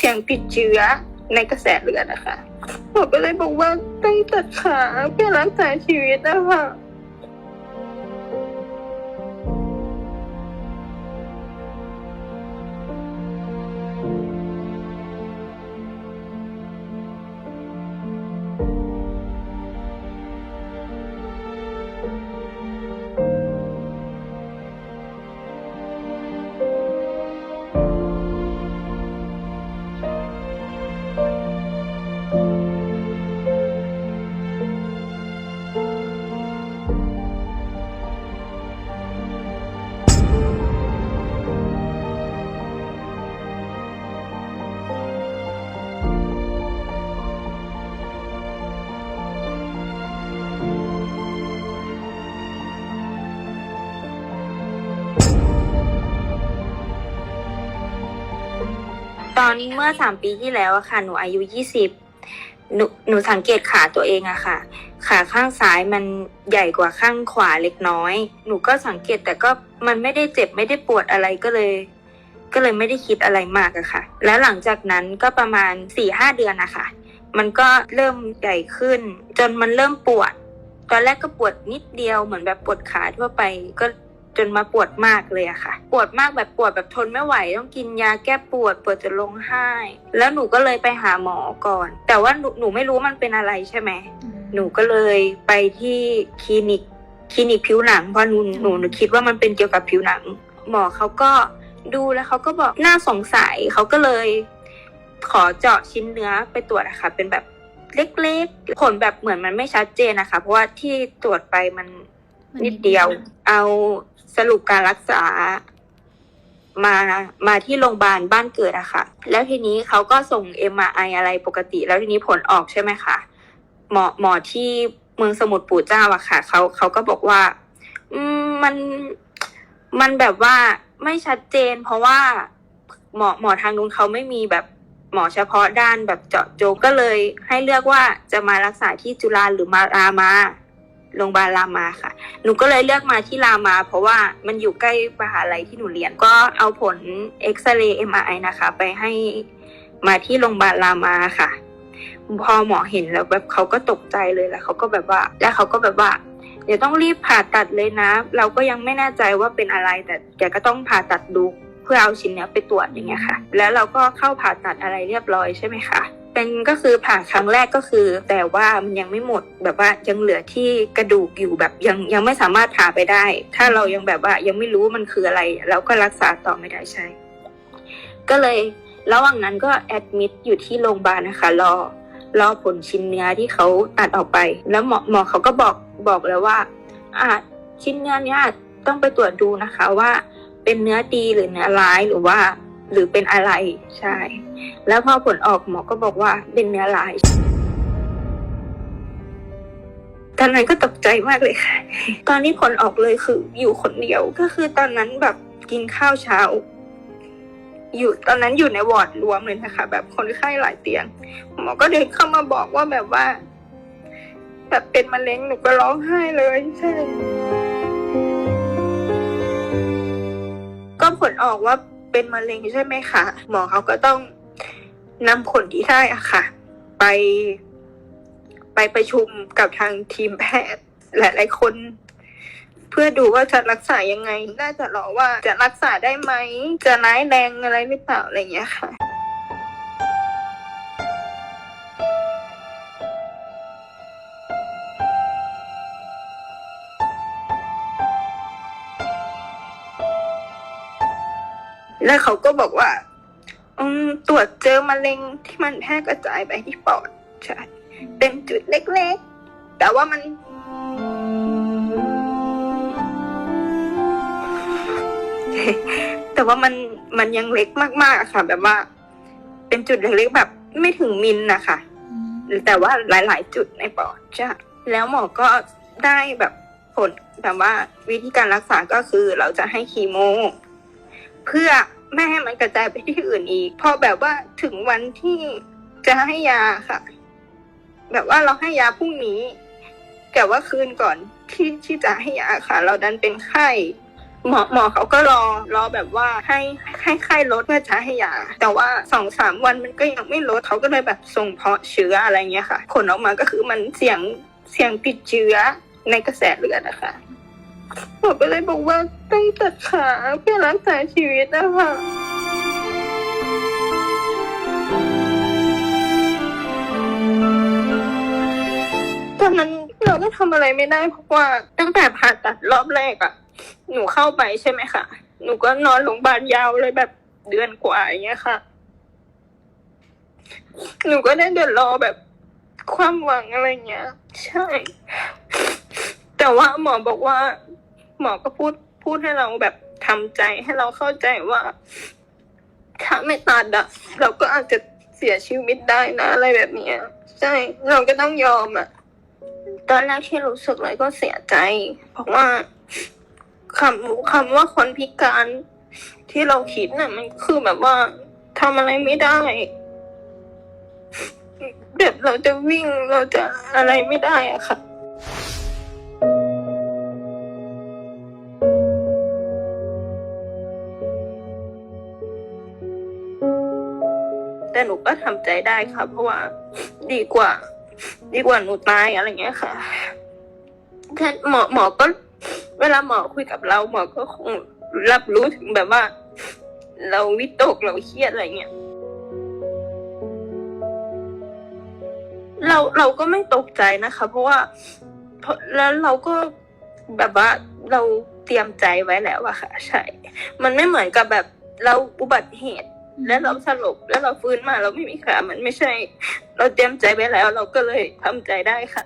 เสี่ยงติดเชื้อในกระแสเลือดนะคะหมอก็เลยบอกว่าต้องตัดขาเพื่อรักษาชีวิตนะคะ อนเมื่อสามปีที่แล้วอะค่ะ หนูอายุยี่สิบหนูหนูสังเกตขาตัวเองอะค่ะ ขาข้างซ้ายมันใหญ่กว่าข้างขวาเล็กน้อย หนูก็สังเกตแต่ก็มันไม่ได้เจ็บไม่ได้ปวดอะไรก็เลย ก็เลยไม่ได้คิดอะไรมากอะค่ะ แล้วหลังจากนั้นก็ประมาณสี่ห้าเดือนนะคะมันก็เริ่มใหญ่ขึ้น จนมันเริ่มปวด ตอนแรกก็ปวดนิดเดียวเหมือนแบบปวดขาทั่วไปก็ จนมาปวดมากเลยอะค่ะ ปวดมากแบบปวดแบบทนไม่ไหว ต้องกินยาแก้ปวดปวดจนร้องไห้ แล้วหนูก็เลยไปหาหมอก่อน แต่ว่าหนูหนูไม่รู้มันเป็นอะไรใช่ไหมหนูก็เลยไปที่คลินิกคลินิกผิวหนังเพราะหนูหนูหนูคิดว่ามันเป็นเกี่ยวกับผิวหนัง หมอเขาก็ดูแล้วเขาก็บอกน่าสงสัยเขาก็เลย ขอเจาะชิ้นเนื้อไปตรวจอะค่ะ เป็นแบบเล็กๆ ผลแบบเหมือนมันไม่ชัดเจนนะคะ เพราะว่าที่ตรวจไปมัน นิดเดียว เอาสรุปการรักษา มามาที่โรงพยาบาลบ้านเกิดอะค่ะ แล้วทีนี้เขาก็ส่ง MRI อะไรปกติ แล้วทีนี้ผลออกใช่ไหมคะหมอหมอที่เมืองสมุทรปู่เจ้าอะค่ะเขาเขาก็บอกว่า อืมมันมันแบบว่าไม่ชัดเจน เพราะว่าหมอหมอทางนู้นเขาไม่มีแบบหมอเฉพาะด้านแบบเจาะจงก็เลยให้เลือกว่าจะมารักษาที่จุฬาหรือมารามา โรงพยาบาลรามาค่ะ หนูก็เลยเลือกมาที่รามา เพราะว่ามันอยู่ใกล้มหาลัยที่หนูเรียน ก็เอาผลเอ็กซเรย์เอ็มไอนะคะ ไปให้มาที่โรงพยาบาลรามาค่ะ พอหมอเห็นแล้วแบบเขาก็ตกใจเลยแล้วเขาก็แบบว่า แล้วเขาก็แบบว่า เดี๋ยวต้องรีบผ่าตัดเลยนะ เราก็ยังไม่แน่ใจว่าเป็นอะไรแต่แกก็ต้องผ่าตัดดูเพื่อเอาชิ้นเนี้ยไปตรวจอย่างเงี้ยค่ะ แล้วเราก็เข้าผ่าตัดอะไรเรียบร้อยใช่ไหมคะ เป็นก็คือผ่าครั้งแรกก็คือ แต่ว่ามันยังไม่หมดแบบว่ายังเหลือที่กระดูกอยู่แบบยังยังไม่สามารถผ่าไปได้ ถ้าเรายังแบบว่ายังไม่รู้มันคืออะไร เราก็รักษาต่อไม่ได้ใช่ ก็เลยระหว่างนั้นก็แอดมิดอยู่ที่โรงพยาบาลนะคะรอรอผลชิ้นเนื้อที่เขาตัดออกไป แล้วหมอหมอเขาก็บอกบอกแล้วว่าอาจชิ้นเนื้อเนี้ยต้องไปตรวจดูนะคะว่าเป็นเนื้อดีหรือเนื้อร้ายหรือว่า หรือเป็นอะไรใช่ แล้วพอผลออกหมอก็บอกว่าเป็นเนื้อร้ายตอนนั้นก็ตกใจมากเลยค่ะ ตอนนี้ผลออกเลยคืออยู่คนเดียวก็คือตอนนั้นแบบกินข้าวเช้า อยู่ตอนนั้นอยู่ในวอร์ดรวมเลยนะคะ แบบคนไข้หลายเตียงหมอก็เดินเข้ามาบอกว่าแบบว่า แบบเป็นมะเร็งหนูก็ร้องไห้เลยใช่ก็ผลออกว่า เป็นมะเร็งใช่ไหมคะหมอเขาก็ต้องนำผลที่ได้อะค่ะ ไป ไปประชุมกับทางทีมแพทย์หลายๆคน เพื่อดูว่าจะรักษายังไง น่าจะรอว่าจะรักษาได้ไหม จะร้ายแรงอะไรหรือเปล่าอะไรอย่างเงี้ยค่ะ แล้วเขาก็บอกว่าอืมตรวจเจอมะเร็งที่มันแพร่กระจายไปที่ปอดใช่เป็นจุดเล็กๆ แต่ว่ามัน แต่ว่ามันมันยังเล็กมากๆอะค่ะ แบบว่า เป็นจุดเล็กๆแบบไม่ถึงมิลนะคะแต่ว่าหลาย ๆ จุดในปอดใช่แล้วหมอก็ได้แบบผลแบบว่าวิธีการรักษาก็คือเราจะให้คีโม เพื่อ ไม่ให้มันกระจายไปที่อื่นอีก พอแบบว่าถึงวันที่จะให้ยาค่ะ แบบว่าเราให้ยาพรุ่งนี้ แต่ว่าคืนก่อนที่ที่จะให้ยาค่ะ เราดันเป็นไข้หมอหมอเขาก็รอรอแบบว่าให้ให้ไข้ลดเพื่อจะให้ยา แต่ว่าสองสามวันมันก็ยังไม่ลดเขาก็เลยแบบส่งเพาะเชื้ออะไรเงี้ยค่ะผลออกมาก็คือมันเสี่ยงเสี่ยงติดเชื้อในกระแสเลือดนะคะ หมอก็เลยบอกว่าต้องตัดขาเพื่อรักษาชีวิตนะคะตอนนั้นเราก็ทำอะไรไม่ได้เพราะว่าตั้งแต่ผ่าตัดรอบแรกอะหนูเข้าไปใช่ไหมคะหนูก็นอนโรงพยาบาลยาวเลยแบบเดือนกว่าอย่างเงี้ยค่ะ หนูก็ได้เดินรอแบบความหวังอะไรเงี้ย ใช่ แต่ว่าหมอบอกว่า หมอก็พูดพูดให้เราแบบทำใจให้เราเข้าใจว่า ถ้าไม่ตัดอะเราก็อาจจะเสียชีวิตได้นะ อะไรแบบเนี้ยใช่เราก็ต้องยอมอะตอนแรกที่รู้สึกเลยก็เสียใจ เพราะว่าคำคำว่าคนพิการที่เราคิดน่ะ มันคือแบบว่าทำอะไรไม่ได้แบบเราจะวิ่งเราจะอะไรไม่ได้อะค่ะ แต่หนูก็ทำใจได้ค่ะ เพราะว่าดีกว่า ดีกว่าหนูตายอะไรเงี้ยค่ะแค่หมอหมอก็ เวลาหมอคุยกับเรา หมอก็คงรับรู้ถึงแบบว่า เราวิตกเราเครียดอะไรเงี้ยเราเราก็ไม่ตกใจนะคะ เพราะว่าเพราะแล้วเราก็แบบว่าเราเตรียมใจไว้แล้วอะค่ะ ใช่ มันไม่เหมือนกับแบบเราอุบัติเหตุ แล้วเราสลบแล้วเราฟื้นมาเราไม่มีขามันไม่ใช่ เราเตรียมใจไว้แล้ว เราก็เลยทำใจได้ค่ะ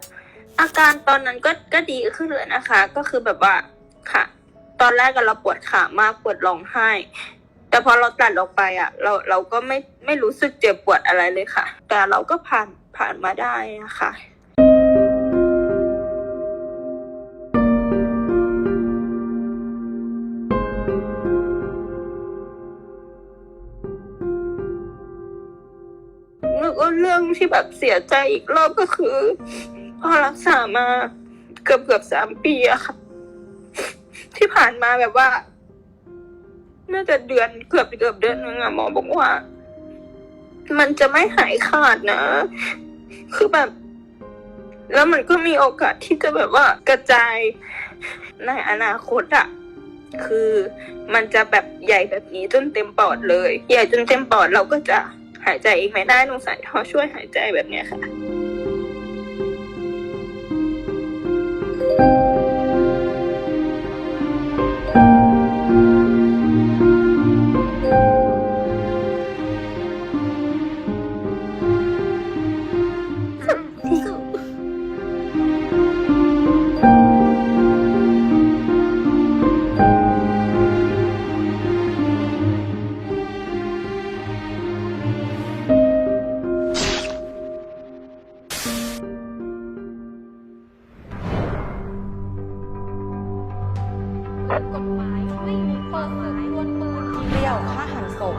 อาการตอนนั้นก็ก็ดีขึ้นเลยนะคะ ก็คือแบบว่าค่ะ ตอนแรกก็เราปวดขามากปวดร้องไห้ แต่พอเราตัดออกไปอะ เราเราก็ไม่ไม่รู้สึกเจ็บปวดอะไรเลยค่ะ แต่เราก็ผ่านผ่านมาได้นะคะ ที่แบบเสียใจอีกรอบก็คือพอรักษามาเกือบเกือบสามปีอะค่ะ ที่ผ่านมาแบบว่า น่าจะเดือนเกือบเกือบเดือนนึงอะหมอบอกว่า มันจะไม่หายขาดนะ คือแบบ แล้วมันก็มีโอกาสที่จะแบบว่ากระจายในอนาคตอะคือมันจะแบบใหญ่แบบนี้จนเต็มปอดเลย ใหญ่จนเต็มปอดเราก็จะ หายใจเองไม่ได้ต้องใส่ท่อช่วยหายใจแบบเนี้ยค่ะ กฎหมายไม่มีเปิดเผยดวลปืนเดี่ยวฆ่าหันศพ